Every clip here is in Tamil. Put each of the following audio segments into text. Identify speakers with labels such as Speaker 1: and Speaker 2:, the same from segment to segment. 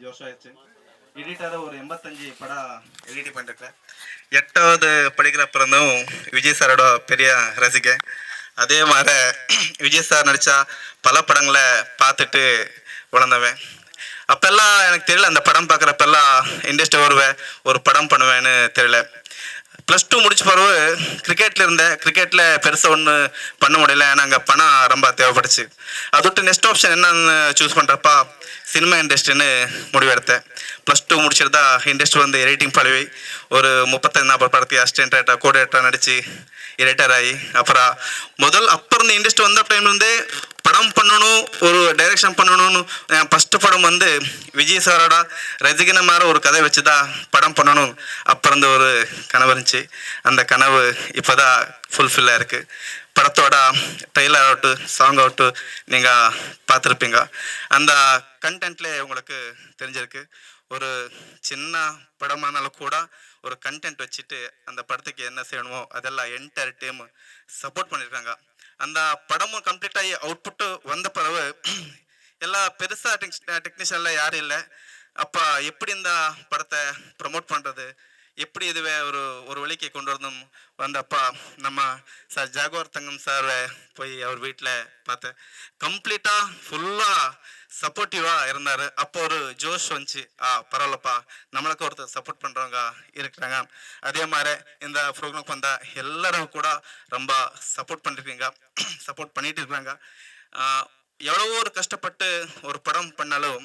Speaker 1: நாலஞ்சு வருஷம் ஆயிடுச்சு. எடிட்டராக ஒரு எண்பத்தஞ்சு படம் எடிட் பண்ணிருக்கேன். எட்டாவது படிக்கிற இருந்தும் விஜய் சாரோட பெரிய ரசிகன். அதே மாதிரி விஜய் சார் நடித்த பல படங்களை பார்த்துட்டு வளர்ந்தவன் அப்பெல்லாம் எனக்கு தெரியல அந்த படம் பார்க்குறப்பெல்லாம் இண்டஸ்ட்ரி வருவேன் ஒரு படம் பண்ணுவேன்னு தெரியல. ப்ளஸ் டூ முடிச்ச பிறகு கிரிக்கெட்டில் இருந்தேன். கிரிக்கெட்டில் பெருசாக ஒன்று பண்ண முடியல. ஏன்னா அங்கே பணம் ரொம்ப தேவைப்படுச்சு அதை விட்டு நெக்ஸ்ட் ஆப்ஷன் என்னன்னு சூஸ் பண்ணுறப்பா சினிமா இண்டஸ்ட்ரின்னு முடிவெடுத்தேன். ப்ளஸ் டூ முடிச்சிருந்தா இண்டஸ்ட்ரி வந்து எடிட்டிங் பழவி ஒரு முப்பத்தஞ்சு நாற்பது படத்தை அசிஸ்டன்ட் ரைட்டர் கோ நடித்து ரிட்டையர் ஆகி அப்புறம் முதல் அப்போ இருந்த இண்டஸ்ட்ரி வந்த டைம்லேருந்தே படம் பண்ணணும் ஒரு டைரக்ஷன் பண்ணணும்னு ஃபஸ்ட்டு படம் வந்து விஜய் சாரோட ரஜிகன மாதிரி ஒரு கதை வச்சு தான் படம் பண்ணணும் அப்போ இருந்த ஒரு கனவு இருந்துச்சு. அந்த கனவு இப்போ தான் ஃபுல்ஃபில்லாக இருக்குது படத்தோட ட்ரெய்லர் ஆகட்டும் சாங் ஆகட்டும் நீங்கள் பார்த்துருப்பீங்க. அந்த கண்டென்ட்லேயே உங்களுக்கு தெரிஞ்சிருக்கு. ஒரு சின்ன படமானாலும் கூட ஒரு கண்டென்ட் வச்சுட்டு அந்த படத்துக்கு என்ன செய்யணுமோ அதெல்லாம் என்டையர் டீம் சப்போர்ட் பண்ணியிருக்காங்க. அந்த படமும் கம்ப்ளீட் ஆகி அவுட்புட்டு வந்த பிறகு எல்லா பெருசாக டெக் டெக்னீஷியனில் யாரும் இல்லை. அப்போ எப்படி இந்த படத்தை ப்ரமோட் பண்ணுறது எப்படி இதுவே ஒரு ஒரு வழிக்கு கொண்டு வரணும்? வந்தப்பா நம்ம சார் ஜாகுவார் தங்கம் சார் போய் அவர் வீட்டில் பார்த்தேன் கம்ப்ளீட்டாக ஃபுல்லாக சப்போர்ட்டிவாக இருந்தார். அப்போ ஒரு ஜோஷ் வந்துச்சு ஆ பரவாயில்லப்பா நம்மளுக்கு ஒருத்தர் சப்போர்ட் பண்ணுறவங்க இருக்கிறாங்க. அதே மாதிரி இந்த ப்ரோக்ராம் வந்தால் எல்லாரும் கூட ரொம்ப சப்போர்ட் பண்ணிருக்கீங்க சப்போர்ட் பண்ணிட்டு இருக்காங்க. எவ்வளவோ ஒரு கஷ்டப்பட்டு ஒரு படம் பண்ணாலும்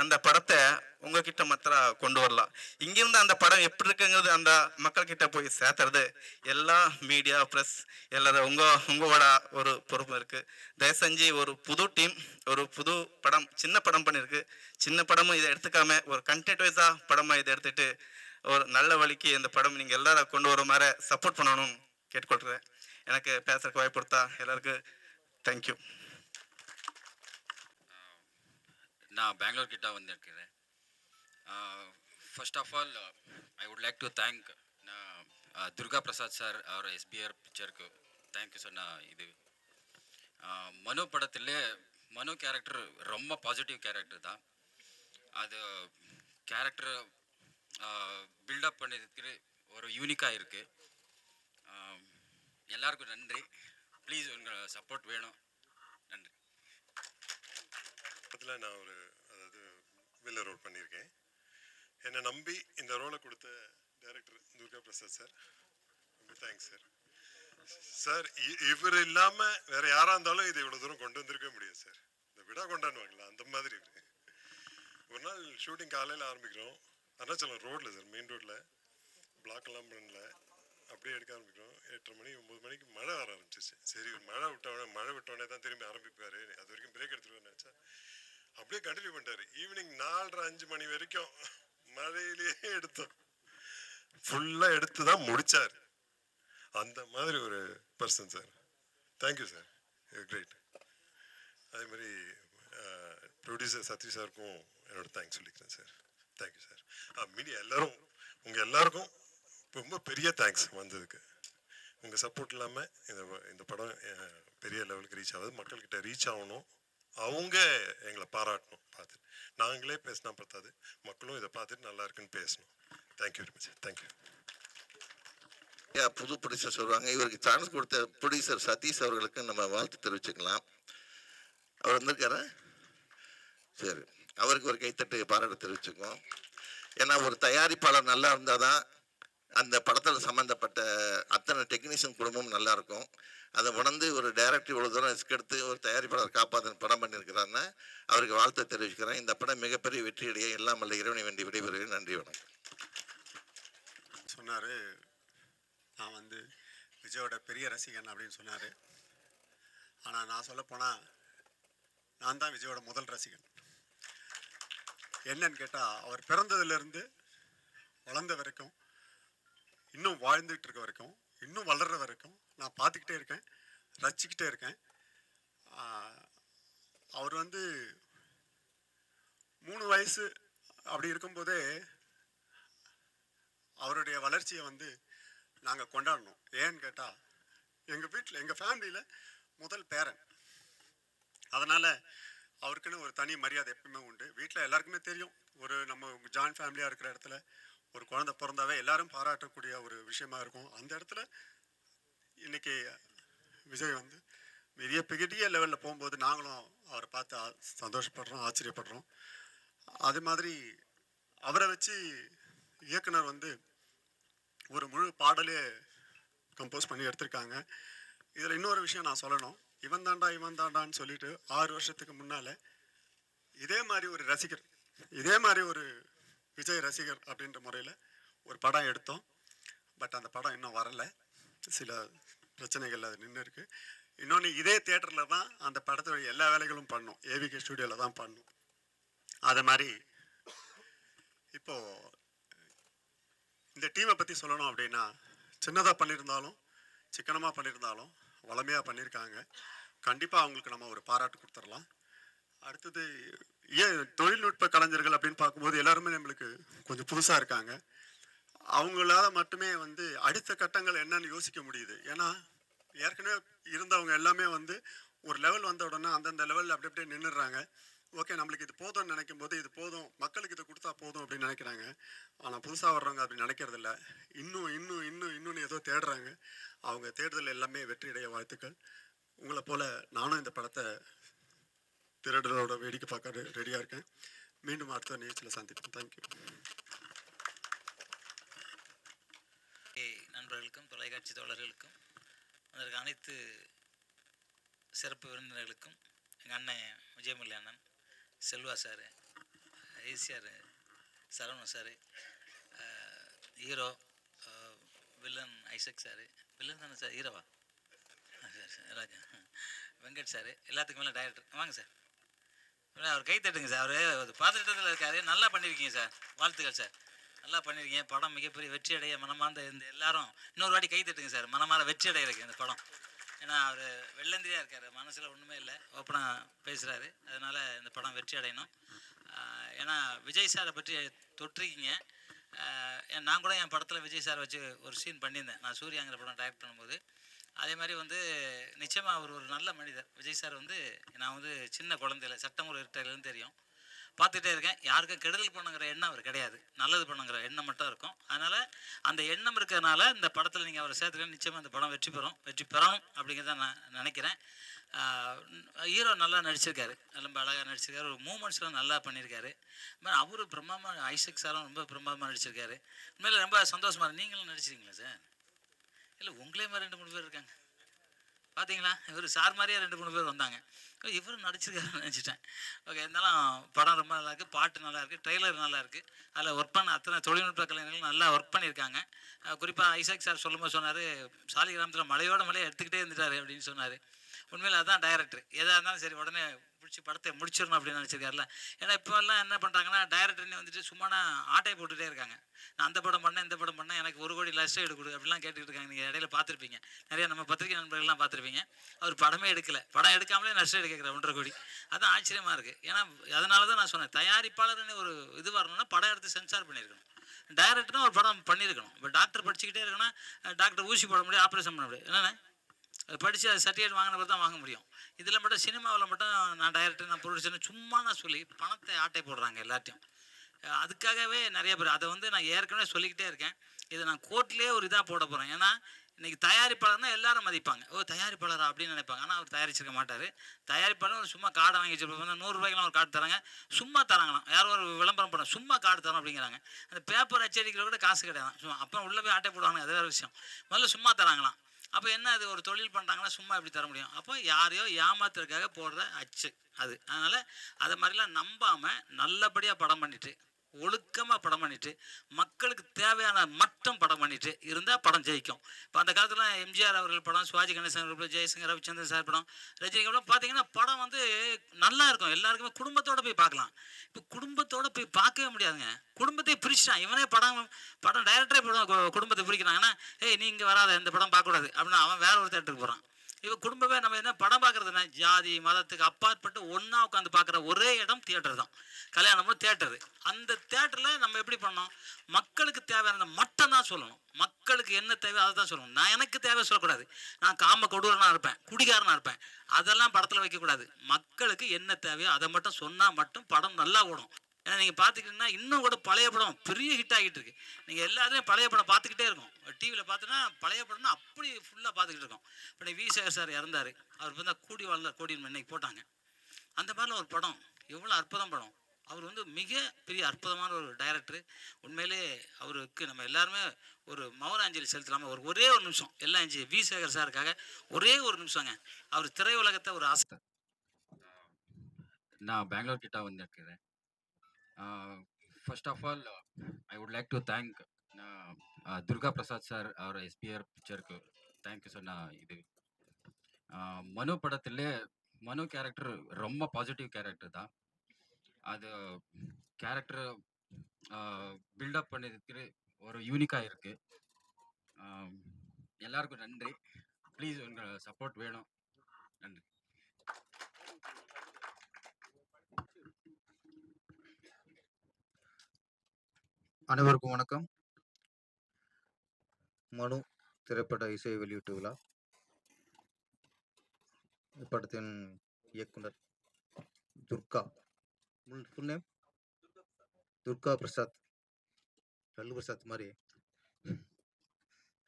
Speaker 1: அந்த படத்தை உங்ககிட்ட மாத்திரா கொண்டு வரலாம். இங்கிருந்து அந்த படம் எப்படி இருக்குங்கிறது அந்த மக்கள் கிட்ட போய் சேர்த்துறது. எல்லா மீடியா ப்ரெஸ் எல்லாரும் உங்க உங்களோட ஒரு பொறுப்பு இருக்கு. தயவு செஞ்சு ஒரு புது டீம் ஒரு புது படம் சின்ன படம் பண்ணியிருக்கு சின்ன படமும் இதை எடுத்துக்காம ஒரு கண்டென்ட் வைஸா படமா இதை எடுத்துட்டு ஒரு நல்ல வழிக்கு இந்த படம் நீங்க எல்லாரும் கொண்டு வர மாதிரி சப்போர்ட் பண்ணணும் கேட்டுக்கொள்றேன். எனக்கு பேசுறதுக்கு வாய்ப்பு கொடுத்தா எல்லாருக்கும் தேங்க்யூ
Speaker 2: நான் பெங்களூர் கிட்ட வந்திருக்கிறேன். First of all I would like to thank நான் துர்கா பிரசாத் சார் அவர் எஸ்பிஆர் பிக்சருக்கு தேங்க்யூ சார் நான் இது. மனு படத்தில் மனு கேரக்டர் ரொம்ப பாசிட்டிவ் கேரக்டர் தான். அது கேரக்டர் பில்டப் பண்ணதுக்கு ஒரு யூனிக்காக இருக்குது எல்லாருக்கும் நன்றி. ப்ளீஸ் உங்கள் சப்போர்ட் வேணும். நன்றி.
Speaker 3: படத்தில் நான் ஒரு அதாவது வில்ல ரோல் பண்ணியிருக்கேன். என்னை நம்பி இந்த ரோலை கொடுத்த டைரக்டர் துர்கா பிரசாத் சார் ரொம்ப தேங்க்ஸ் சார் சார் இவர் இல்லாமல் வேற யாராக இருந்தாலும் இது இவ்வளோ தூரம் கொண்டு வந்திருக்க முடியாது சார் இந்த விடா கொண்டாடுவாங்களா? அந்த மாதிரி இருக்கு ஒரு நாள் ஷூட்டிங் காலையில் ஆரம்பிக்கிறோம். அருணாச்சலம் ரோட்டில் சார் மெயின் ரோட்டில் பிளாக் பண்ணல. அப்படியே எடுக்க ஆரம்பிக்கிறோம். எட்டரை மணி ஒம்பது மணிக்கு மழை வர ஆரம்பிச்சிச்சு சரி மழை விட்டவொடனே மழை விட்டவொடனே தான் திரும்பி ஆரம்பிப்பார். அது வரைக்கும் பிரேக் எடுத்துருவேன் நினச்சா அப்படியே கண்டினியூ பண்ணிட்டாரு. ஈவினிங் நாலரை அஞ்சு மணி வரைக்கும் மழையிலேயே எடுத்தோம் ஃபுல்லாக எடுத்து தான் முடிச்சார். அந்த மாதிரி ஒரு person sir thank you sir great அதே மாதிரி ப்ரொடியூசர் சதீஷ் சாருக்கும் என்னோட தேங்க்ஸ் சொல்லிக்கிறேன் சார் தேங்க்யூ சார் மீடியா எல்லாரும் உங்கள் எல்லாருக்கும் ரொம்ப பெரிய தேங்க்ஸ் வந்ததுக்கு. உங்கள் சப்போர்ட் இல்லாமல் இந்த இந்த படம் பெரிய லெவலுக்கு ரீச் ஆகுது. மக்கள்கிட்ட ரீச் ஆகணும். அவங்க எங்களை பாராட்டணும் பார்த்துட்டு. நாங்களே பேசினா பார்த்தாது மக்களும் இதை பார்த்துட்டு நல்லா இருக்குன்னு பேசணும். Thank you very much thank you
Speaker 4: புது ப்ரொடியூசர் சொல்லுவாங்க இவருக்கு சான்ஸ் கொடுத்த ப்ரொடியூசர் சதீஷ் அவர்களுக்கு நம்ம வாழ்த்து தெரிவிச்சுக்கலாம். அவர் வந்திருக்காரா? சரி. அவருக்கு ஒரு கைத்தட்டு பாராட்டு தெரிவிச்சுக்கோம் ஏன்னா ஒரு தயாரிப்பாளர் நல்லா இருந்தால் தான் அந்த படத்தில் சம்மந்தப்பட்ட அத்தனை டெக்னீஷியன் குடும்பமும் நல்லாயிருக்கும் அதை உணர்ந்து ஒரு டைரக்டர் இவ்வளோ தூரம் ரிஸ்க் எடுத்து ஒரு தயாரிப்பாளர் காப்பாற்ற படம் பண்ணியிருக்கிறாருன்னா அவருக்கு வாழ்த்து தெரிவிக்கிறேன் இந்த படம் மிகப்பெரிய வெற்றியடைய எல்லாம் அல்ல இறைவனை வேண்டி விடைபெறுகிறேன். நன்றி வணக்கம்.
Speaker 5: சொன்னார் நான் வந்து விஜயோட பெரிய ரசிகன் அப்படின்னு சொன்னார். ஆனால் நான் சொல்லப்போனால் நான் தான் விஜயோட முதல் ரசிகன். என்னன்னு கேட்டால் அவர் பிறந்ததுலேருந்து வளர்ந்த வரைக்கும் இன்னும் வாழ்ந்துகிட்டு இருக்க வரைக்கும் இன்னும் வளர்ற வரைக்கும் நான் பார்த்துக்கிட்டே இருக்கேன். ரசிச்சுக்கிட்டே இருக்கேன். அவர் வந்து மூணு வயசு அப்படி இருக்கும்போதே அவருடைய வளர்ச்சியை வந்து நாங்கள் கொண்டாடணும். ஏன்னு கேட்டால் எங்கள் வீட்டில் எங்கள் ஃபேமிலியில் முதல் பேரன். அதனால் அவருக்குன்னு ஒரு தனி மரியாதை எப்பவுமே உண்டு. வீட்டில் எல்லாருக்குமே தெரியும். ஒரு நம்ம ஜாயின்ட் ஃபேமிலியாக இருக்கிற இடத்துல ஒரு குழந்தை பிறந்தாவே எல்லாரும் பாராட்டக்கூடிய ஒரு விஷயமா இருக்கும். அந்த இடத்துல இன்னைக்கு விஜய் வந்து பெரிய பெரிய லெவலில் போகும்போது நாங்களும் அவரை பார்த்து சந்தோஷப்படுறோம் ஆச்சரியப்படுறோம். அது மாதிரி அவரை வச்சு இயக்குனர் வந்து ஒரு முழு பாடலே கம்போஸ் பண்ணி எடுத்திருக்காங்க. இதில் இன்னொரு விஷயம் நான் சொல்லணும். இவன் தாண்டா இவன் தாண்டான்னு சொல்லிட்டு ஆறு வருஷத்துக்கு முன்னால் இதே மாதிரி ஒரு ரசிகர் இதே மாதிரி ஒரு விஜய் ரசிகர் அப்படின்ற முறையில் ஒரு படம் எடுத்தோம். பட் அந்த படம் இன்னும் வரலை. சில பிரச்சனைகள் அது நின்று இருக்குது இன்னொன்று இதே தேட்டரில் தான் அந்த படத்துடைய எல்லா வேலைகளும் பண்ணோம். ஏவிகே ஸ்டுடியோவில் தான் பண்ணோம். அது மாதிரி இப்போது இந்த டீமை பற்றி சொல்லணும் அப்படின்னா சின்னதாக பண்ணியிருந்தாலும் சிக்கனமாக பண்ணியிருந்தாலும் வளமையாக பண்ணியிருக்காங்க. கண்டிப்பாக அவங்களுக்கு நம்ம ஒரு பாராட்டு கொடுத்துடலாம். அடுத்தது ஏன் தொழில்நுட்ப கலைஞர்கள் அப்படின்னு பார்க்கும்போது எல்லாருமே நம்மளுக்கு கொஞ்சம் புதுசாக இருக்காங்க. அவங்களால மட்டுமே வந்து அடுத்த கட்டங்கள் என்னன்னு யோசிக்க முடியுது. ஏன்னா ஏற்கனவே இருந்தவங்க எல்லாமே வந்து ஒரு லெவல் வந்த உடனே அந்தந்த லெவலில் அப்படி அப்படியே நின்றுடுறாங்க ஓகே நம்மளுக்கு இது போதும்னு நினைக்கும் போது இது போதும் மக்களுக்கு இது கொடுத்தா போதும் அப்படின்னு நினைக்கிறாங்க. ஆனால் புதுசாக வர்றவங்க அப்படி நினைக்கிறது இல்லை இன்னும் இன்னும் இன்னும் இன்னும்னு ஏதோ தேடுறாங்க. அவங்க தேடுதல் எல்லாமே வெற்றியடைய வாழ்த்துக்கள். உங்களை போல நானும் இந்த படத்தை திருடலோட வேடிக்கை பார்க்க ரெடியாக இருக்கேன். மீண்டும் அடுத்த நிகழ்ச்சியில் சந்திப்போம். தேங்க்யூ
Speaker 6: நண்பர்களுக்கும் தொலைக்காட்சி தோழர்களுக்கும் அதற்கு அனைத்து சிறப்பு விருந்தினர்களுக்கும் எங்கள் அண்ணன் விஜயமல்லி அண்ணன் Selva sir ACR Saravanan sir hero villain Isaac sir. Villain தானே சார்? ஹீரோவா? சார் ராஜா. வெங்கட் சார். எல்லாத்துக்கும் மேலே டைரக்டர் வாங்க சார். அவர் கை தட்டுங்க சார் அவர் பாத்திரத்தில் இருக்காரு. நல்லா பண்ணியிருக்கீங்க சார் வாழ்த்துக்கள் சார். நல்லா பண்ணியிருக்கீங்க படம் மிகப்பெரிய வெற்றி அடைய மனமார்ந்த இந்த எல்லாரும் இன்னொரு வாட்டி கை தட்டுங்க சார். மனமார வெற்றி அடையிறக்கு இந்த படம். ஏன்னா அவர் வெள்ளந்திரியாக இருக்கார். மனசில் ஒன்றுமே இல்லை. ஓப்பனாக பேசுகிறாரு அதனால் இந்த படம் வெற்றி அடையணும். ஏன்னா விஜய் சாரை பற்றி தொட்டிருக்கீங்க ஏன் நான் கூட என் படத்தில் விஜய் சார் வச்சு ஒரு சீன் பண்ணியிருந்தேன். நான் சூர்யாங்கிற படம் டைரக்ட் பண்ணும்போது. அதே மாதிரி வந்து நிச்சயமாக அவர் ஒரு நல்ல மனிதர். விஜய் சார் வந்து நான் வந்து சின்ன குழந்தையில சட்டம் ஒரு இருட்டையிலேருந்து தெரியும். பார்த்துட்டே இருக்கேன். யாருக்கும் கெடுதல் பண்ணுங்கிற எண்ணம் அவர் கிடையாது. நல்லது பண்ணுங்கிற எண்ணம் மட்டும் இருக்கும். அதனால் அந்த எண்ணம் இருக்கிறதுனால இந்த படத்தில் நீங்கள் அவரை சேர்த்துக்க நிச்சயமாக இந்த படம் வெற்றி பெறும். வெற்றி பெறணும் அப்படிங்கிறத நான் நினைக்கிறேன். ஹீரோ நல்லா நடிச்சிருக்காரு. ரொம்ப அழகாக நடிச்சிருக்காரு. ஒரு மூமெண்ட்ஸ்லாம் நல்லா பண்ணியிருக்காரு. மாதிரி அவரு பிரம்மாமா ஐசக் சாரும் ரொம்ப பிரமாதமாக நடிச்சிருக்காரு. உண்மையில ரொம்ப சந்தோஷமா நீங்களும் நடிச்சிருக்கீங்களா சார்? இல்லை உங்களே மாதிரி ரெண்டு மூணு பேர் இருக்காங்க. பார்த்தீங்களா இவர் சார் மாதிரியே ரெண்டு மூணு பேர் வந்தாங்க. இவரும் நடிச்சிருக்காருன்னு நினச்சிட்டேன். ஓகே இருந்தாலும் படம் ரொம்ப நல்லா இருக்குது பாட்டு நல்லா இருக்குது ட்ரெய்லர் நல்லா இருக்குது அதில் ஒர்க் பண்ண அத்தனை தொழில்நுட்ப கலைஞர்கள் நல்லா ஒர்க் பண்ணியிருக்காங்க. குறிப்பாக ஐசாக் சார் சொல்லும்போது சொன்னார் சாலிகிராமத்தில் மலையோட மலையை எடுத்துக்கிட்டே இருந்துட்டாரு அப்படின்னு சொன்னார். உண்மையில் அதான் டைரக்டர் எதாக இருந்தாலும் சரி உடனே பிடிச்சி படத்தை முடிச்சிடணும் அப்படின்னு நினச்சிருக்காருல. ஏன்னா இப்போல்லாம் என்ன பண்ணுறாங்கன்னா டைரக்டர்னே வந்துட்டு சும்மானா ஆட்டையை போட்டுகிட்டே இருக்காங்க. நான் அந்த படம் பண்ணேன் இந்த படம் பண்ணேன் எனக்கு ஒரு கோடி லட்சம் எடு கொடு அப்படிலாம் கேட்டுக்கிட்டு இருக்காங்க. நீங்கள் இடையில பார்த்துருப்பீங்க. நிறைய நம்ம பத்திரிகை நண்பர்கள்லாம் பார்த்துருப்பீங்க. அவர் படமே எடுக்கலை. படம் எடுக்காமலே நஷ்டம் எடுக்கிற ஒன்றரை கோடி. அதான் ஆச்சரியமாக இருக்குது ஏன்னா அதனால தான் நான் சொன்னேன் தயாரிப்பாளர்னு ஒரு இது வரணும்னா படம் எடுத்து சென்சார் பண்ணியிருக்கணும். டைரக்டர்னா ஒரு படம் பண்ணியிருக்கணும். இப்போ டாக்டர் படிச்சுக்கிட்டே இருக்கணும் டாக்டர் ஊசி போட முடியும் ஆப்ரேஷன் பண்ண முடியும் என்னென்ன படித்து அது சர்டிஃபிகேட் வாங்கினவர் தான் வாங்க முடியும். இதில் மட்டும் சினிமாவில் மட்டும் நான் டைரக்டர் நான் ப்ரொடியூசர்னு சும்மா நான் சொல்லி பணத்தை ஆட்டை போடுறாங்க எல்லாத்தையும் அதுக்காகவே நிறைய பேர் அதை வந்து நான் ஏற்கனவே சொல்லிக்கிட்டே இருக்கேன். இதை நான் கோர்ட்லேயே ஒரு இதாக போட போகிறேன் ஏன்னா இன்றைக்கி தயாரிப்பாளர்னா எல்லாரும் மதிப்பாங்க. ஓ தயாரிப்பாளரா அப்படின்னு நினைப்பாங்க. ஆனால் அவர் தயாரிச்சிருக்க மாட்டார். தயாரிப்பாளர் சும்மா கார்டை வாங்கி வச்சிருப்பாங்க நூறுரூவாய்க்கெலாம் ஒரு கார்டு தராங்க. சும்மா தராங்களாம். யாரும் ஒரு விளம்பரம் பண்ண சும்மா கார்டு தரோம் அப்படிங்கிறாங்க. அந்த பேப்பர் அச்சடிக்கிற கூட காசு கிடையாது. சும்மா அப்போ உள்ளே போய் ஆட்டை போடுவாங்க அது வேறு விஷயம். முதல்ல சும்மா தராங்களாம். அப்போ என்ன அது ஒரு தொழில் பண்ணுறாங்கன்னா சும்மா இப்படி தர முடியும்? அப்போ யாரையோ ஏமாத்துறதுக்காக போடுற அச்சு அது. அதனால் அதை மாதிரிலாம் நம்பாமல் நல்லபடியாக படம் பண்ணிட்டு ஒழுக்கமாக படம் பண்ணிட்டு மக்களுக்கு தேவையான மட்டும் படம் பண்ணிட்டு இருந்தால் படம் ஜெயிக்கும். இப்போ அந்த காலத்தில் எம்ஜிஆர் அவர்கள் படம் சிவாஜி கணேசன் அவர்கள் ஜெயசங்கர் ரவிச்சந்திரன் சார் படம் ரஜினி படம் பார்த்தீங்கன்னா படம் வந்து நல்லா இருக்கும். எல்லாருக்குமே குடும்பத்தோடு போய் பார்க்கலாம் இப்போ குடும்பத்தோடு போய் பார்க்கவே முடியாதுங்க. குடும்பத்தை பிரிச்சிட்டான். இவனே படம் படம் டைரக்டரே படம் குடும்பத்தை குடும்பத்தை பிரிக்கிறாங்கன்னா ஏய் நீ இங்கே வராத. இந்த படம் பார்க்கக்கூடாது. அப்படின்னு அவன் வேற ஒரு தேட்டருக்கு போகிறான் இப்போ குடும்பமே நம்ம என்ன படம் பார்க்கறது ஜாதி மதத்துக்கு அப்பாற்பட்டு ஒன்றா உட்காந்து பார்க்குற ஒரே இடம் தியேட்டர் தான். கல்யாணமும் தேட்டரு அந்த தேட்டரில் நம்ம எப்படி பண்ணோம் மக்களுக்கு தேவையானதை மட்டும் தான் சொல்லணும். மக்களுக்கு என்ன தேவை அதை தான் சொல்லணும். நான் எனக்கு தேவை சொல்லக்கூடாது. நான் காம கொடூரனாக இருப்பேன் குடிகாரனாக இருப்பேன். அதெல்லாம் படத்தில் வைக்கக்கூடாது. மக்களுக்கு என்ன தேவையோ அதை மட்டும் சொன்னால் மட்டும் படம் நல்லா ஓடும். ஏன்னா நீங்கள் பார்த்துக்கிட்டீங்கன்னா இன்னும் கூட பழைய படம் பெரிய ஹிட் ஆகிட்டு இருக்கு. நீங்கள் எல்லாத்துலேயும் பழைய படம் பார்த்துக்கிட்டே இருக்கும் டிவியில் பார்த்தோன்னா பழைய படம்னா அப்படி ஃபுல்லாக பார்த்துக்கிட்டு இருக்கோம். இப்போ வி சேகர் சார் இறந்தார். அவர் வந்து கூடி வாழ்ந்த கோடி இன்னைக்கு போட்டாங்க. அந்த மாதிரிலாம் ஒரு படம். எவ்வளோ அற்புதம் படம். அவர் வந்து மிக பெரிய அற்புதமான ஒரு டைரக்டர் உண்மையிலே அவருக்கு நம்ம எல்லாருமே ஒரு மௌனாஞ்சலி செலுத்தலாமா? ஒரு ஒரே ஒரு நிமிஷம். எல்லாம் அஞ்சு வி சேகர் சாருக்காக ஒரே ஒரு நிமிஷங்க. அவர் திரையுலகத்தை ஒரு ஆசை.
Speaker 2: நான் பெங்களூர் கிட்ட வந்திருக்கிறேன் first of all I would like to thank Durga Prasad sir our SPR பிக்சருக்கு தேங்க்யூ சார் நான் இது. மனு படத்துல மனு கேரக்டர் ரொம்ப பாசிட்டிவ் கேரக்டர் தான். அது கேரக்டர் பில்டப் பண்ணதுக்கு ஒரு யூனிக்காக இருக்கு. Um, எல்லாருக்கும் நன்றி. ப்ளீஸ் உங்கள் சப்போர்ட் வேணும். நன்றி.
Speaker 7: அனைவருக்கும் வணக்கம். மனு திரைப்பட இசை வெளியீட்டு விழா. இப்படத்தின் இயக்குனர் Durga. Full name Durga Prasad. Lalu Prasad மாதிரி.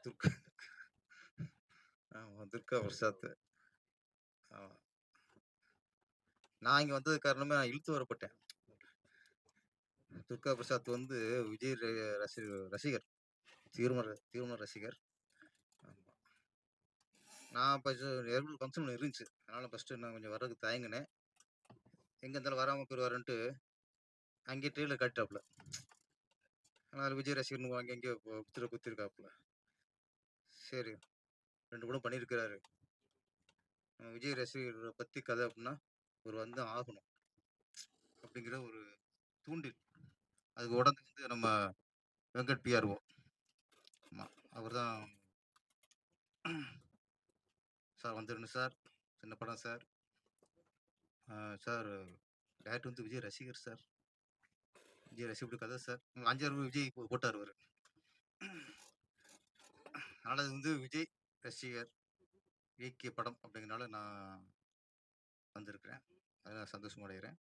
Speaker 7: துர்கா. ஆமாம் துர்கா பிரசாத். நான் இங்கே வந்தது காரணமே நான் இழுத்து வரப்பட்டேன். துர்கா பிரசாத் வந்து விஜய் ர- ரசி ரசிகர். தீவிர தீவிர ரசிகர். நான் ஃபஸ்ட்டு ஏற்கனவே ஃபங்க்ஷன் ஒன்று இருந்துச்சு. அதனால் ஃபஸ்ட்டு நான் கொஞ்சம் வர்றதுக்கு தயங்கினேன். எங்கே இருந்தாலும் வராமல் போயிடுவாருன்ட்டு அங்கேயே ட்ரெயிலில் காட்டாப்புல ஆனால் விஜய் ரசிகர்னு அங்கே எங்கேயோ குத்துற குத்திருக்காப்புல. சரி. ரெண்டு கூட பண்ணியிருக்கிறாரு விஜய் ரசிகரை பற்றி கதை அப்படின்னா ஒரு வந்து ஆகணும். அப்படிங்கிற ஒரு தூண்டில். அதுக்கு உடனே வந்து நம்ம வெங்கட் பிஆர்ஓ ஆமாம் அவர் தான் சார் வந்துடணும் சார். சின்ன படம் சார். சார் டேரக்டர் வந்து விஜய் ரசிகர் சார். விஜய் ரசிகர் கதை சார். அஞ்சாறு விஜய் போட்டார் அவர். அதனால் அது வந்து விஜய் ரசிகர் இயக்கிய படம் அப்படிங்கிறனால நான் வந்திருக்கிறேன். அதில் சந்தோஷம் அடைகிறேன்.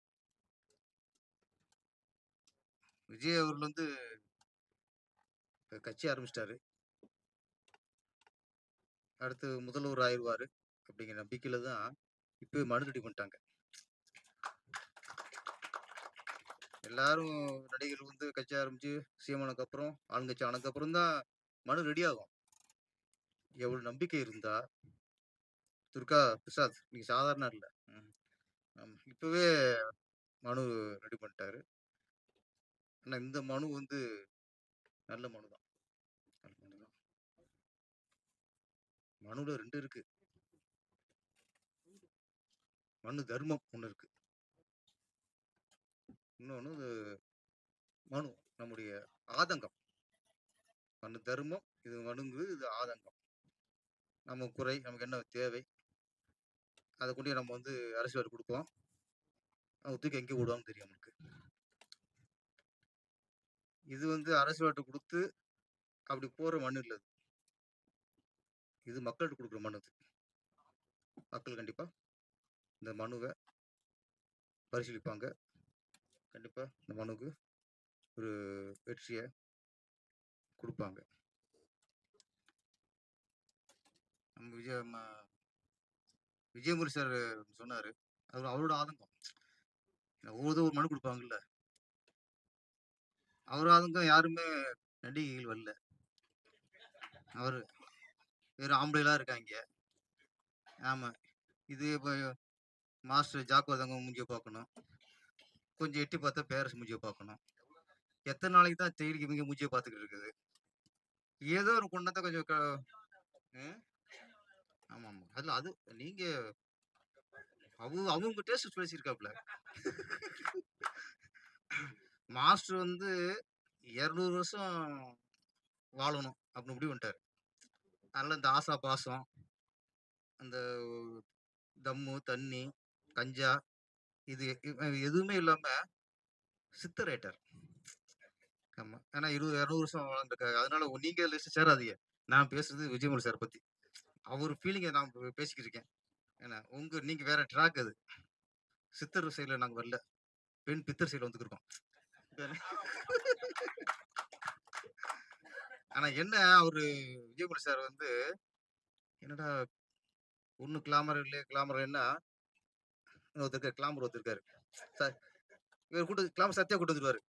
Speaker 7: விஜய் அவர்கள் வந்து கட்சி ஆரம்பிச்சிட்டாரு. அடுத்து முதல்வர் ஆயிடுவாரு அப்படிங்கிற நம்பிக்கையில தான் இப்போ மனு ரெடி பண்ணிட்டாங்க. எல்லாரும் நடிகர்கள் வந்து கட்சி ஆரம்பிச்சு சீமானுக்கு அப்புறம் ஆளுங்கட்சி ஆனதுக்கு அப்புறம் தான் மனு ரெடி ஆகும். எவ்வளவு நம்பிக்கை இருந்தா துர்கா பிரசாத் நீங்க சாதாரண இல்லை. ம். இப்பவே மனு ரெடி பண்ணிட்டாரு. ஆனா இந்த மனு வந்து நல்ல மனு தான். நல்ல மனு தான். மனுல ரெண்டு இருக்கு. மனு தர்மம் ஒண்ணு இருக்கு. இன்னொன்னு மனு நம்முடைய ஆதங்கம். மனு தர்மம் இது மனுங்குது இது ஆதங்கம். நம்ம குறை நமக்கு என்ன தேவை அதை கொண்டு நம்ம வந்து அரசியல் கொடுப்போம் அவங்க தூக்கி எங்கே விடுவாங்க தெரியும் நமக்கு இது வந்து அரசியல்வாட்டு கொடுத்து அப்படி போற மண் இல்லை இது. மக்கள்கிட்ட கொடுக்குற மண் இது மக்கள் கண்டிப்பா இந்த மனுவை பரிசீலிப்பாங்க. கண்டிப்பா இந்த மனுவுக்கு ஒரு வெற்றியை கொடுப்பாங்க. நம்ம விஜய் ம- விஜயமுரி சார் சொன்னாரு. அவர் அவரோட ஆதங்கம். ஒவ்வொரு ஒரு மனு கொடுப்பாங்கல்ல. அவர் யாருமே நடிகைகள் வரல. அவர் வேறு ஆம்பளைலாம் இருக்காங்க. ஆமாம் இது இப்போ மாஸ்டர் ஜாக்குவதங்க மூஞ்சியை பார்க்கணும் கொஞ்சம் எட்டி பார்த்தா பேரஸ் மூஞ்சியை பார்க்கணும் எத்தனை நாளைக்கு தான் தேடிக்கு மிக மூஞ்சியை பார்த்துக்கிட்டு இருக்குது? ஏதோ ஒரு கொண்டாந்த கொஞ்சம் க- ம்? அதில் அது நீங்கள் அவங்க அவங்க டேஸ்ட் பேசியிருக்காப்ல. மாஸ்டர் வந்து இரநூறு வருஷம் வாழணும் அப்படின்னு முடிவு பண்ணிட்டாரு. அதனால இந்த ஆசா பாசம் அந்த தம்மு தண்ணி கஞ்சா இது எதுவுமே எதுவுமே இல்லாம சித்தரேட்டர் ஆமா. ஏன்னா இருபது இரநூறு வருஷம் வாழ்ந்துருக்காரு. அதனால நீங்க லிஸ்ட் சேராதீங்க. நான் பேசுறது விஜயமுல் சார் பத்தி. அவர் ஃபீலிங்கை நான் பேசிக்கிட்டு இருக்கேன். ஏன்னா உங்க நீங்க வேற ட்ராக் அது. சித்தர் சைடில் நாங்கள் வரல. பெண் பித்தர் சைடில் வந்துருக்கோம் ஆனா என்ன அவரு விஜயகுமார் சார் வந்து என்னடா ஒண்ணு கிளாமர் இல்லையே கிளாமர் என்ன ஒருத்தர் கிளாமர் ஒருத்தருக்காரு. சார் இவர் கூட்டு கிளாமர் சத்தியா கூட்டு வந்துருவாரு.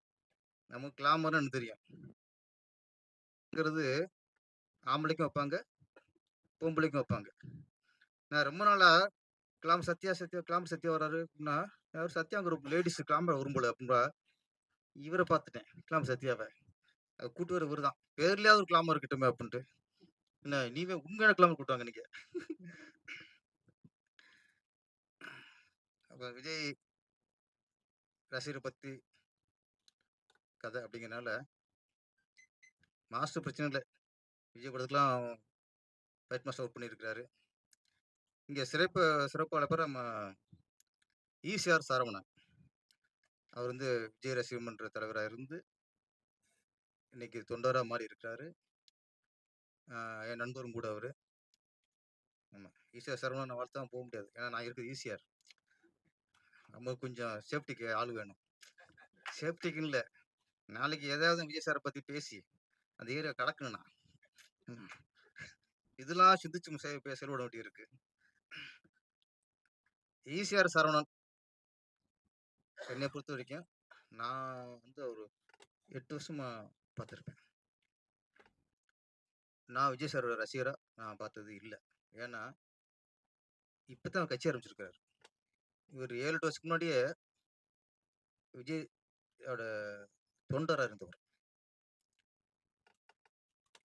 Speaker 7: நமக்கு கிளாமர்னு தெரியும். தெரியும்ங்கிறது ஆம்பளைக்கும் வைப்பாங்க பொம்பளைக்கும் வைப்பாங்க. நான் ரொம்ப நாளா கிளாம் சத்யா சத்யா கிளாம் சத்யா வராரு அப்படின்னா சத்யா குரூப் லேடிஸ் கிளாமர் வரும் போல அப்படின்றா இவரை பார்த்துட்டேன் கிளாம் சத்யாவை. அது கூட்டு வர இவர் தான் பேர்லயாவது ஒரு கிளாமர் இருக்கட்டுமே அப்படின்ட்டு. என்ன நீவே உண்மையான கிளாமர் கூட்டுவாங்க நீங்க. அப்ப விஜய் ரசிகரை பத்தி கதை அப்படிங்கறனால மாஸ்டர் பிரச்சனை இல்லை. விஜய் படத்துக்குலாம் ஃபைட் மாஸ்டர் ஒர்க் பண்ணியிருக்கிறாரு. இங்கே சிறப்பு சிறப்பு அழைப்பர் நம்ம ஈசிஆர் சாரவணன். அவர் வந்து விஜய் ரசிகம் தலைவராக இருந்து இன்னைக்கு தொண்டராக மாறி இருக்கிறாரு. என் நண்பரும் கூட அவர். ஆமாம் ஈசிஆர் சரவணன் நான் வாழ்த்தான் போக முடியாது. ஏன்னா நான் இருக்கிறது ஈசிஆர் நம்ம கொஞ்சம் சேஃப்டிக்கு ஆள் வேணும். சேஃப்டிக்குன்னு இல்லை. நாளைக்கு ஏதாவது விஜய் சாரை பற்றி பேசி அந்த ஏரியா கடக்கணும்னா. ம். இதெல்லாம் சிந்திச்சு செயல்பட வேண்டியிருக்கு. ஈசிஆர் சரவணன். என்னை பொறுத்த வரைக்கும் நான் வந்து ஒரு எட்டு வருஷமா பார்த்துருப்பேன். நான் விஜய் சாரோட ரசிகராக நான் பார்த்தது இல்லை. ஏன்னா இப்போ தான் கட்சி ஆரம்பிச்சிருக்காரு இவர் ஏழு எட்டு வருஷத்துக்கு முன்னாடியே விஜயோட தொண்டராக இருந்தவர்.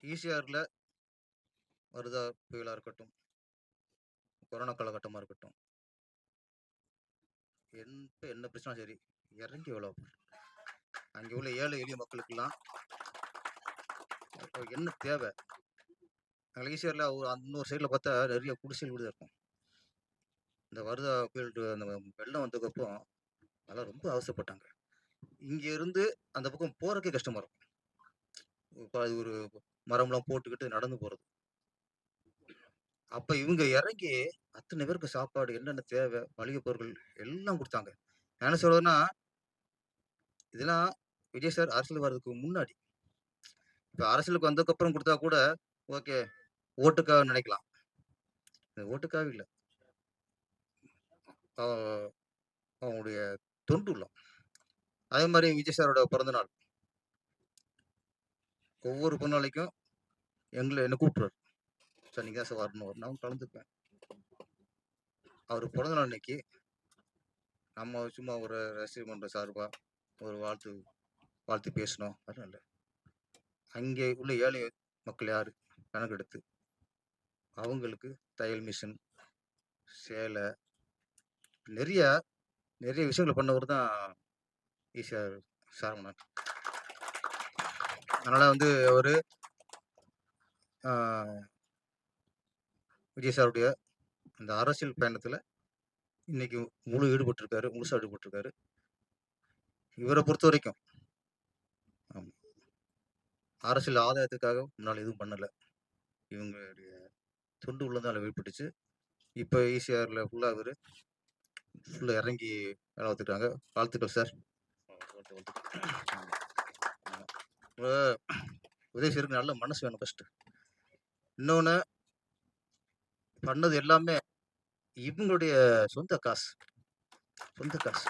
Speaker 7: ஈசிஆரில் வருதா புயலாக இருக்கட்டும் கொரோனா காலகட்டமாக இருக்கட்டும் எந்த என்ன பிரச்சனை சரி இறங்கி எவ்வளோ அங்கே உள்ள ஏழை எளிய மக்களுக்கெல்லாம் என்ன தேவை? அங்கே ஈஸியரில் ஒரு அந்த ஒரு சைடில் பார்த்தா நிறைய குடிசைகள் வீடு இருக்கும். இந்த வருதா புயல் அந்த வெள்ளம் வந்ததுக்கப்புறம் அதெல்லாம் ரொம்ப அவசரப்பட்டாங்க. இங்கேருந்து அந்த பக்கம் போகிறக்கே கஷ்டமாக இருக்கும். இப்போ அது ஒரு மரம்லாம் போட்டுக்கிட்டு நடந்து போகிறது அப்ப இவங்க இறங்கி அத்தனை பேருக்கு சாப்பாடு என்னென்ன தேவை மளிகை பொருட்கள் எல்லாம் கொடுத்தாங்க. நான் என்ன சொல்றதுன்னா இதெல்லாம் விஜய் சார் அரசியல் வர்றதுக்கு முன்னாடி. இப்ப அரசியலுக்கு வந்ததுக்கு அப்புறம் கொடுத்தா கூட ஓகே ஓட்டுக்காக நினைக்கலாம். இது ஓட்டுக்காக இல்லை. அவங்களுடைய தொண்டு உள்ளம் அதே மாதிரி விஜய் சாரோட பிறந்த நாள். ஒவ்வொரு பிறந்தநாளைக்கும் எங்களை என்ன கூப்பிட்டுருவாரு. சார் நீங்கள் தான் சார் வரணும் நான் கலந்துப்பேன். அவர் பிறந்த நாள் அன்னைக்கு நம்ம சும்மா ஒரு ரசிகர் மன்ற சார்பாக ஒரு வாழ்த்து வாழ்த்து பேசணும் அதனால இல்லை அங்கே உள்ள ஏழை மக்கள் யார்? கணக்கெடுத்து அவங்களுக்கு தையல் மிஷின் சேலை நிறைய நிறைய விஷயங்களை பண்ணவர் தான் ஈசிஆர் சாரமணன் அதனால் வந்து அவர் விஜய் சாருடைய அந்த அரசியல் பயணத்தில் இன்னைக்கு முழு ஈடுபட்டிருக்காரு முழுசாக ஈடுபட்டிருக்காரு. இவரை பொறுத்த வரைக்கும் அரசியல் ஆதாயத்துக்காக முன்னால் எதுவும் பண்ணலை. இவங்களுடைய தொண்டு உள்ளதால வெளிப்பட்டுச்சு இப்போ ஈசிஆரில் ஃபுல்லாக அவர் ஃபுல்லாக இறங்கி வேலை பார்த்துக்கிறாங்க. வாழ்த்துக்கள் சார் உதயசருக்கு நல்ல மனசு வேணும் ஃபஸ்ட்டு இன்னொன்று பண்ணது எல்லாமே இவங்களுடைய சொந்த காசு. சொந்த காசு.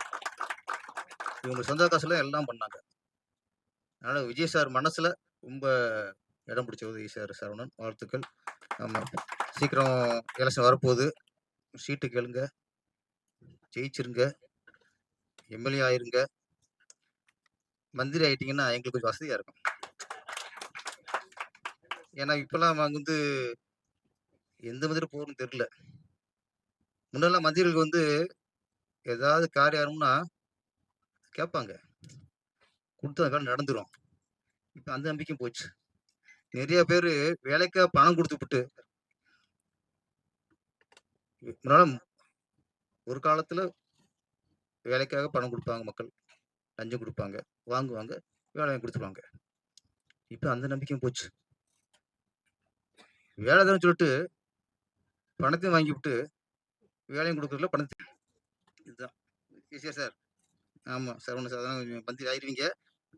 Speaker 7: இவங்க சொந்த காசுல எல்லாம் பண்ணாங்க. அதனால விஜய் சார் மனசுல ரொம்ப இடம் பிடிச்சது உதவி சார் சரவணன். வாழ்த்துக்கள். ஆமா சீக்கிரம் எலெக்ஷன் வரப்போகுது. சீட்டு கேளுங்க. ஜெயிச்சிருங்க. எம்எல்ஏ ஆயிருங்க. மந்திரி ஆயிட்டீங்கன்னா எங்களுக்கு கொஞ்சம் வசதியா இருக்கும். ஏன்னா இப்பெல்லாம் நாங்க வந்து எந்த மாதிரி போகணும்னு தெரியல. முன்னெல்லாம் மந்திரிகளுக்கு வந்து ஏதாவது காரியம்னா கேட்பாங்க. கொடுத்தா வேலை நடந்துரும். இப்போ அந்த நம்பிக்கையும் போச்சு. நிறைய பேர் வேலைக்காக பணம் கொடுத்துப்புட்டு முன்னால ஒரு காலத்துல வேலைக்காக பணம் கொடுப்பாங்க மக்கள். லஞ்சம் கொடுப்பாங்க வாங்குவாங்க வேலை கொடுத்துருவாங்க. இப்போ அந்த நம்பிக்கையும் போச்சு. வேலை தான் சொல்லிட்டு பணத்தையும் வாங்கி விட்டு வேலையும் கொடுக்குறதுல பணத்தை இதுதான். ஈஸியா சார். ஆமாம் ஒன்று சார் அதான் கொஞ்சம் பந்தி ஆயிடுவீங்க.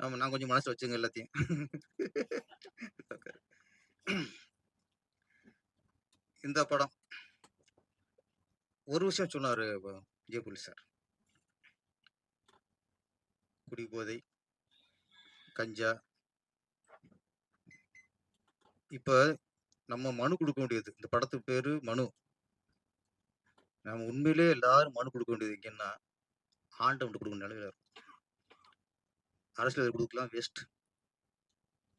Speaker 7: ஆமா நான் கொஞ்சம் மனசு வச்சுங்க எல்லாத்தையும். இந்த படம். ஒரு விஷயம் சொன்னாரு ஜெயபுலி சார். குடிபோதை கஞ்சா. இப்போ நம்ம மனு கொடுக்க வேண்டியது. இந்த படத்துக்கு பேரு மனு. நம்ம உண்மையிலே எல்லாரும் மனு கொடுக்க வேண்டியது எங்கன்னா ஆண்டவன் கொடுக்க நிலையில இருக்கும். அரசியல் கொடுக்கலாம்? வேஸ்ட்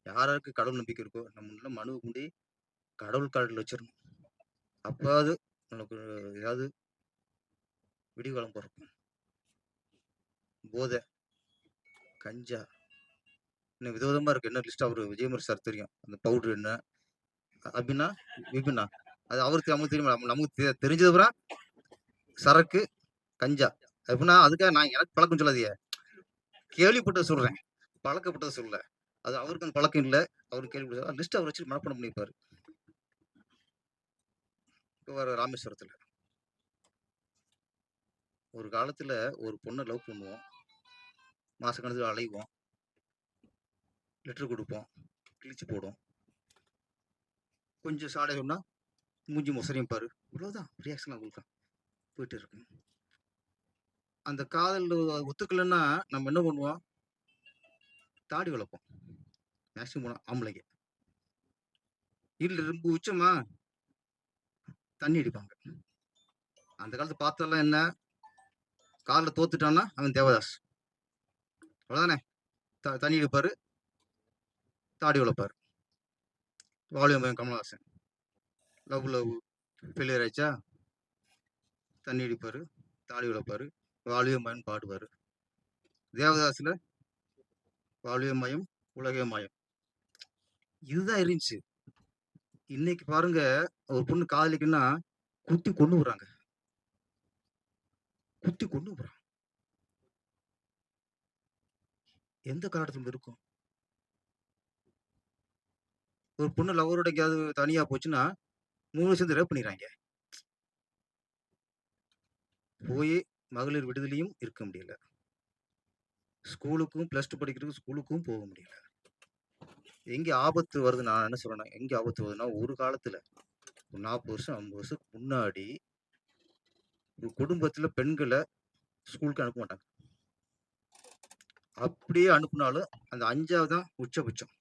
Speaker 7: யாராருக்கு கடவுள் நம்பிக்கை இருக்கோ நம்ம முன்ன மனு கொண்டு கடவுள் காலில் வச்சிடணும் அப்பாவது நமக்கு ஏதாவது விடிகாலம் பிறக்கும். போதை கஞ்சா. இன்னும் விதவிதமா இருக்கு. என்ன லிஸ்ட் அவரு விஜயமர் சார் தெரியும். அந்த பவுடர் என்ன? அப்படின்னா விபின்னா அது அவருக்கு நமக்கு தெரியுமா நமக்கு தெரிஞ்சது பூரா சரக்கு கஞ்சா அப்படின்னா அதுக்காக நான் எனக்கு பழக்கம் சொல்லாதீங்க கேள்விப்பட்டதை சொல்றேன் பழக்கப்பட்டதை சொல்லல அது அவருக்கு அந்த பழக்கம் இல்லை அவருக்கு கேள்விப்பட்ட லிஸ்ட் அவர் வச்சு மனப்பணம் பண்ணிப்பாரு இப்போ வர ராமேஸ்வரத்துல ஒரு காலத்துல ஒரு பொண்ணை லவ் பண்ணுவோம் மாசக்கணக்கில் அலைவோம் லெட்டர் கொடுப்போம் கிழிச்சு போடும் கொஞ்சம் சாடை சொன்னால் மூஞ்சி முசரையும் பாரு. இவ்வளோதான் ரியாக்ஷன் கொடுக்கலாம் போயிட்டு இருக்கு. அந்த காதல் ஒத்துக்கலைன்னா நம்ம என்ன பண்ணுவோம்? தாடி வளர்ப்போம். மேக்ஸிமம் போனோம் ஆம்பளைங்க. இல்லை ரொம்ப உச்சமா தண்ணி அடிப்பாங்க. அந்த காலத்து பார்த்தெல்லாம் என்ன? காலில் தோத்துட்டான்னா அவன் தேவதாஸ். அவ்வளோதானே த தண்ணி அடிப்பார். தாடி வளர்ப்பார். வாலியம் பையன் கமலஹாசன். லவ் லவ் ஃபெயிலியர் ஆயிடுச்சா? தண்ணி அடிப்பாரு தாடி வளர்ப்பாரு வாலியம் மயம் பாடுவார். தேவதாஸில் வாலியம் மயம் உலக மயம். இதுதான் இருந்துச்சு. இன்னைக்கு பாருங்க ஒரு பொண்ணு காதலிக்குன்னா குத்தி கொண்டு விடுறாங்க. குத்தி கொண்டு விடுறான் எந்த காலத்துல இருக்கும். ஒரு பொண்ணு லவரோட எங்கேயாவது தனியா போச்சுன்னா மூணு சேர்ந்து ரேப் பண்ணிடுறாங்க. போய் மகளிர் விடுதலையும் இருக்க முடியல. ஸ்கூலுக்கும் ப்ளஸ் டூ படிக்கிறதுக்கு ஸ்கூலுக்கும் போக முடியல. எங்க ஆபத்து வருது நான் என்ன சொல்றேன் எங்க ஆபத்து வருதுன்னா ஒரு காலத்துல ஒரு நாற்பது வருஷம் ஐம்பது வருஷத்துக்கு முன்னாடி ஒரு குடும்பத்துல பெண்களை ஸ்கூலுக்கு அனுப்ப மாட்டாங்க. அப்படியே அனுப்புனாலும் அந்த அஞ்சாவது தான் உச்சபட்சம்.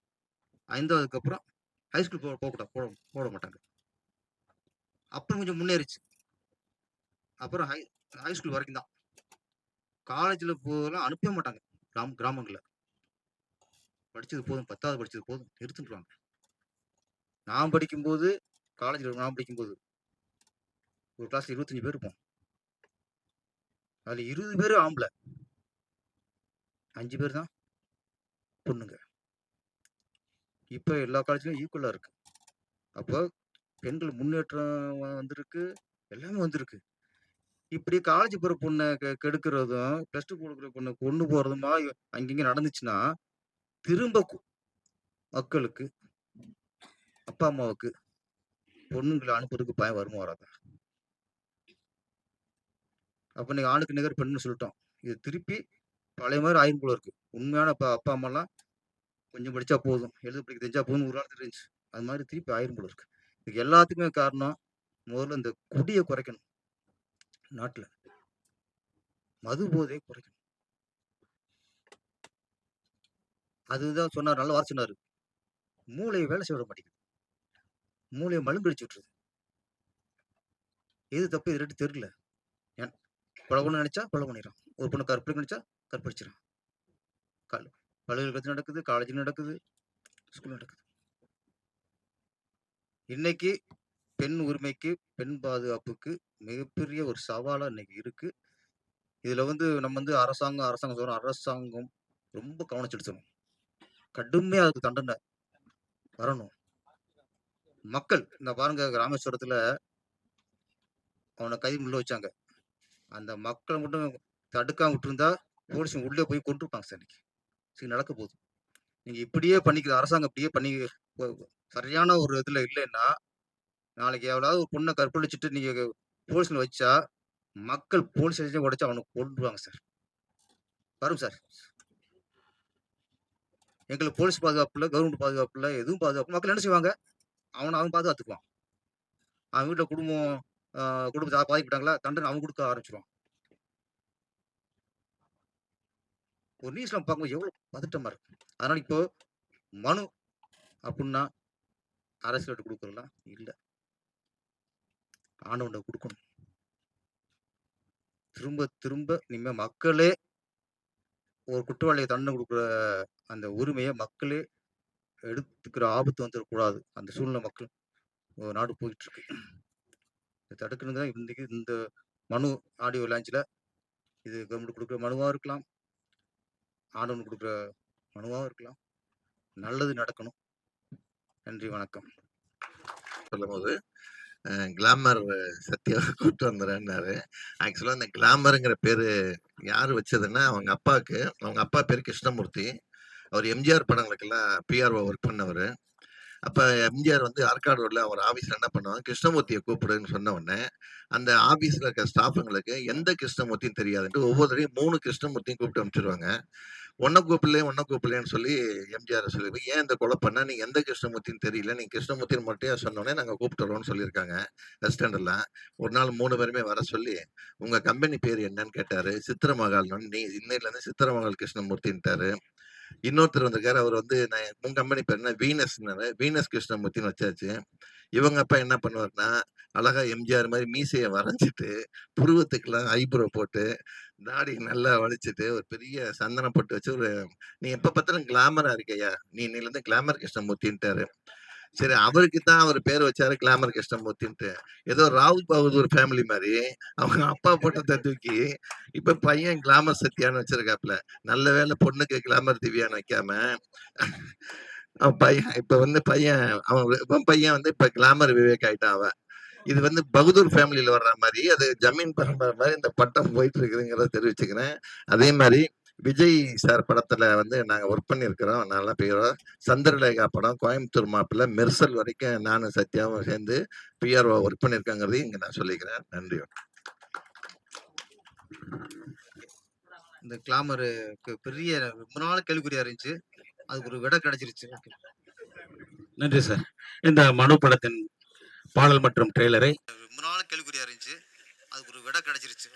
Speaker 7: ஐந்தாவதுக்கு அப்புறம் ஹைஸ்கூல் போக போகக்கூடாது. போட போட மாட்டாங்க. அப்புறம் கொஞ்சம் முன்னேறிச்சு. அப்புறம் ஹை ஹைஸ்கூல் வரைக்கும் தான். காலேஜில் போகலாம் அனுப்பவே மாட்டாங்க. கிராம கிராமங்களில். படித்தது போதும். பத்தாவது படிச்சது போதும். நிறுத்துட்டுருவாங்க. நான் படிக்கும்போது காலேஜில் நான் படிக்கும்போது ஒரு கிளாஸ் இருபத்தஞ்சு பேர் இருப்போம். அதில் இருபது பேர் ஆம்பளை. அஞ்சு பேர் தான் பொண்ணுங்க. இப்போ எல்லா காலேஜ்லையும் ஈக்குவலாக இருக்கு. அப்போ பெண்கள் முன்னேற்றம் வந்திருக்கு. எல்லாமே வந்திருக்கு. இப்படி காலேஜ் போகிற பொண்ணை கெ கெடுக்கிறதும் ப்ளஸ் டூ கொடுக்குற பொண்ணை கொண்டு போகிறதுமா அங்கங்கே நடந்துச்சுன்னா திரும்ப கு- மக்களுக்கு அப்பா அம்மாவுக்கு பொண்ணுங்களை அனுப்புறதுக்கு பயம் வருமா வராதா? அப்போ நீங்கள் ஆணுக்கு நிகர் பெண்ணுன்னு சொல்லிட்டோம். இது திருப்பி பழைய மாதிரி ஆயிரம் போல இருக்கு. உண்மையான அப்பா அப்பா அம்மாலாம் கொஞ்சம் படித்தா போதும். எழுத படிக்க தெரிஞ்சா போதும் ஒரு காலத்துல இருந்துச்சு. அது மாதிரி திருப்பி ஆயிரம் போல இருக்கு. இதுக்கு எல்லாத்துக்குமே காரணம் முதல்ல இந்த குடியை குறைக்கணும். நாட்டில். மது போதை குறைக்கணும். அதுதான் சொன்னார் நல்ல வார சொன்னார். மூளையை வேலை செய்ய விட மாட்டேங்குது. மூளையை மழுங்கடிச்சு விட்டுருது. எது தப்பு இது ரெண்டு தெரியல. ஏன்? கொலை பண்ண நினைச்சா கொலை பண்ணிடுறான். ஒரு பொண்ணு கற்பழிக்க நினைச்சா கற்பழிச்சிடும் கல் பல்கலைக்கழகத்தில் நடக்குது காலேஜில் நடக்குது ஸ்கூல் நடக்குது. இன்னைக்கு பெண் உரிமைக்கு பெண் பாதுகாப்புக்கு மிகப்பெரிய ஒரு சவாலாக இன்னைக்கு இருக்கு. இதுல வந்து நம்ம வந்து அரசாங்கம் அரசாங்கம் சொல்றோம். அரசாங்கம் ரொம்ப கவனிச்செடுத்தணும் கடுமையாக அதுக்கு தண்டனை வரணும். மக்கள் இந்த பாருங்க ராமேஸ்வரத்துல அவனை கை உள்ள வச்சாங்க. அந்த மக்களை மட்டும் தடுக்காம விட்டுருந்தா போலீஸ் உள்ளே போய் கொண்டிருப்பாங்க சார் இன்னைக்கு. சரி நடக்க போகுது. நீங்க இப்படியே பண்ணிக்கிற அரசாங்கம் இப்படியே பண்ணி சரியான ஒரு இதுல இல்லைன்னா நாளைக்கு எவ்வளவு ஒரு பொண்ணை கற்பழிச்சிட்டு நீங்க போலீஸ்ல வச்சா மக்கள் போலீஸ் ஸ்டேஷன் உடைச்சு அவனுக்கு கொண்டுருவாங்க சார். வரும் சார். எங்களுக்கு போலீஸ் பாதுகாப்பில் கவர்மெண்ட் பாதுகாப்பில் எதுவும் பாதுகாப்பு மக்கள் என்ன செய்வாங்க? அவனை அவன் பாதுகாத்துக்குவான். அவன் வீட்டில் குடும்பம் குடும்பத்தை பாதிக்கிட்டாங்களா தண்டனை அவன் கொடுக்க ஆரம்பிச்சிருவான். ஒரு நியூஸ்ல பார்க்கும்போது எவ்வளவு பதட்டமா இருக்கு அதனால இப்போ மனு அப்படின்னா அரசியல்கிட்ட கொடுக்கறலாம் இல்லை. ஆண்டவன்கிட்ட கொடுக்கணும். திரும்ப திரும்ப இனிமே மக்களே ஒரு குற்றவாளியை தண்டனை கொடுக்குற அந்த உரிமையை மக்களே எடுத்துக்கிற ஆபத்து வந்துடக்கூடாது. அந்த சூழ்நிலை மக்கள் ஒரு நாடு போயிட்டு இருக்கு தடுக்கணுங்க தான் இந்த மனு ஆடியோ லான்ச்சில் இது கவர்மெண்ட் கொடுக்குற மனுவாக இருக்கலாம். ஆண்டவன் கொடுக்குற மனுவாகவும் இருக்கலாம். நல்லது நடக்கணும். நன்றி வணக்கம்.
Speaker 4: சொல்லும்போது கிளாமர் சத்யா கூப்பிட்டு வந்துடுறேன்னாரு ஆக்சுவலாக இந்த கிளாமருங்கிற பேர் யார் வச்சதுன்னா அவங்க அப்பாவுக்கு அவங்க அப்பா பேர் கிருஷ்ணமூர்த்தி. அவர் எம்ஜிஆர் படங்களுக்கெல்லாம் பிஆர்ஓ ஒர்க் பண்ணவர். அப்போ எம்ஜிஆர் வந்து ஆற்காடு ரோட்ல அவர் ஆஃபீஸில் என்ன பண்ணுவாங்க கிருஷ்ணமூர்த்தியை கூப்பிடுன்னு சொன்ன உடனே அந்த ஆஃபீஸில் இருக்க ஸ்டாஃபுங்களுக்கு எந்த கிருஷ்ணமூர்த்தியும் தெரியாதுன்ட்டு ஒவ்வொருத்தரையும் மூணு கிருஷ்ணமூர்த்தியும் கூப்பிட்டு அனுப்பிச்சிருவாங்க. ஒன்ன கூப்பிடலையே ஒன்ன கூப்பிடலையேன்னு சொல்லி எம்ஜிஆர் சொல்லி ஏன் இந்த கொலை பண்ண? நீங்க எந்த கிருஷ்ணமூர்த்தின்னு தெரியல. நீங்க கிருஷ்ணமூர்த்தின்னு மட்டும் சொன்னோடனே நாங்கள் கூப்பிட்டுறோம்னு சொல்லியிருக்காங்க. ரெஸ்டாரண்ட்ல ஒரு நாள் மூணு பேருமே வர சொல்லி உங்க கம்பெனி பேர் என்னன்னு கேட்டாரு. சித்திரமகால் நீ இன்னையில இருந்து சித்திரமகால் கிருஷ்ணமூர்த்தின்ட்டாரு. இன்னொருத்தர் வந்திருக்காரு. அவர் வந்து நான் உங்க கம்பெனி பேர் என்ன? வீனஸ்னாரு. வீனஸ் கிருஷ்ணமூர்த்தின்னு வச்சாச்சு. இவங்க அப்பா என்ன பண்ணுவாருன்னா அழகா எம்ஜிஆர் மாதிரி மீசையை வரைஞ்சிட்டு புருவத்துக்கெல்லாம் ஐப்ரோ போட்டு தாடி நல்லா வலிச்சிட்டு ஒரு பெரிய சந்தனம் போட்டு வச்சு ஒரு நீ எப்ப பார்த்தாலும் கிளாமரா இருக்கையா? நீ இன்னையில இருந்து கிளாமர் கிருஷ்ணமூர்த்தின்ட்டாரு. சரி அவருக்கு தான் அவர் பேர் வச்சாரு கிளாமர் கிருஷ்ணமூர்த்தின்ட்டு. ஏதோ ராவ் பகதூர் ஃபேமிலி மாதிரி அவங்க அப்பா போட்டதை தூக்கி இப்ப பையன் கிளாமர் சத்யான்னு வச்சிருக்காப்ல. நல்ல வேளை பொண்ணுக்கு கிளாமர் திவ்யான்னு வைக்காம அவன் பையன் இப்ப வந்து பையன் அவன் பையன் வந்து இப்ப கிளாமர் விவேக் ஆயிட்டான் அவன். இது வந்து பகதூர் ஃபேமிலியில வர்ற மாதிரி அது ஜமீன் பரம்பரை மாதிரி இந்த பட்டம் போயிட்டு இருக்குதுங்கிறத தெரிவிச்சுக்கிறேன். அதே மாதிரி விஜய் சார் படத்துல வந்து நாங்க ஒர்க் பண்ணியிருக்கிறோம். நல்லா பேரோ சந்திரலேகா படம் கோயம்புத்தூர் மாப்பிள்ள மெர்சல் வரைக்கும் நானும் சத்யாவும் சேர்ந்து பிஆர்ஓ ஒர்க் பண்ணியிருக்கேங்கிறதையும் இங்க நான் சொல்லிக்கிறேன். நன்றி.
Speaker 7: இந்த கிளாமருக்கு பெரிய ரொம்ப நாள் கேள்விக்குறியா இருந்துச்சு அதுக்கு ஒரு விடை கிடைச்சிருச்சு
Speaker 8: நன்றி சார். இந்த மனு படத்தின் பாடல் மற்றும் ட்ரெய்லரை
Speaker 7: ரொம்ப நாள் கேள்விக்குறியா இருந்துச்சு. அதுக்கு ஒரு விடை கிடைச்சிருச்சு